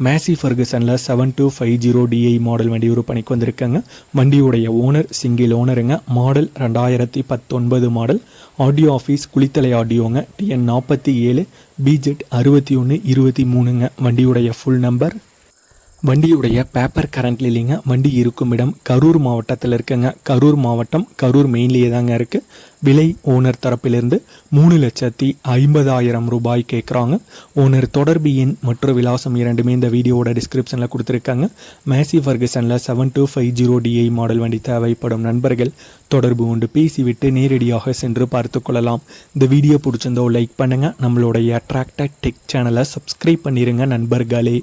மேசி ஃபர்கசனில் seven two five zero DI model வண்டி ஒரு பணிக்கு வந்திருக்காங்க. வண்டியுடைய ஓனர் சிங்கிள் ஓனருங்க மாடல் ரெண்டாயிரத்தி பத்தொன்பது மாடல் ஆடியோ ஆஃபீஸ் குளித்தலை ஆடியோங்க டிஎன் நாற்பத்தி ஏழு பிஜெட் அறுபத்தி ஒன்று இருபத்தி மூணுங்க. வண்டியுடைய ஃபுல் நம்பர் வண்டியுடைய பேப்பர் கரண்ட்ல இல்லைங்க. வண்டி இருக்கும் இடம் கரூர் மாவட்டத்தில் இருக்குங்க. கரூர் மாவட்டம் கரூர் மெயின்லேயே தாங்க இருக்குது விலை ஓனர் தரப்பிலிருந்து மூணு லட்சத்தி ஐம்பதாயிரம் ரூபாய் கேட்குறாங்க ஓனர் தொடர்பு எண் மற்றும் விலாசம் இரண்டுமே இந்த வீடியோவோட டிஸ்கிரிப்ஷனில் கொடுத்துருக்காங்க. Massey ஃபர்கசனில் seven two five zero DI model வண்டி தேவைப்படும் நண்பர்கள் தொடர்பு கொண்டு பேசிவிட்டு நேரடியாக சென்று பார்த்து கொள்ளலாம். இந்த வீடியோ பிடிச்சிருந்தோ லைக் பண்ணுங்கள் நம்மளுடைய அட்ராக்டட் டெக் சேனலை சப்ஸ்கிரைப் பண்ணிடுங்க நண்பர்களே.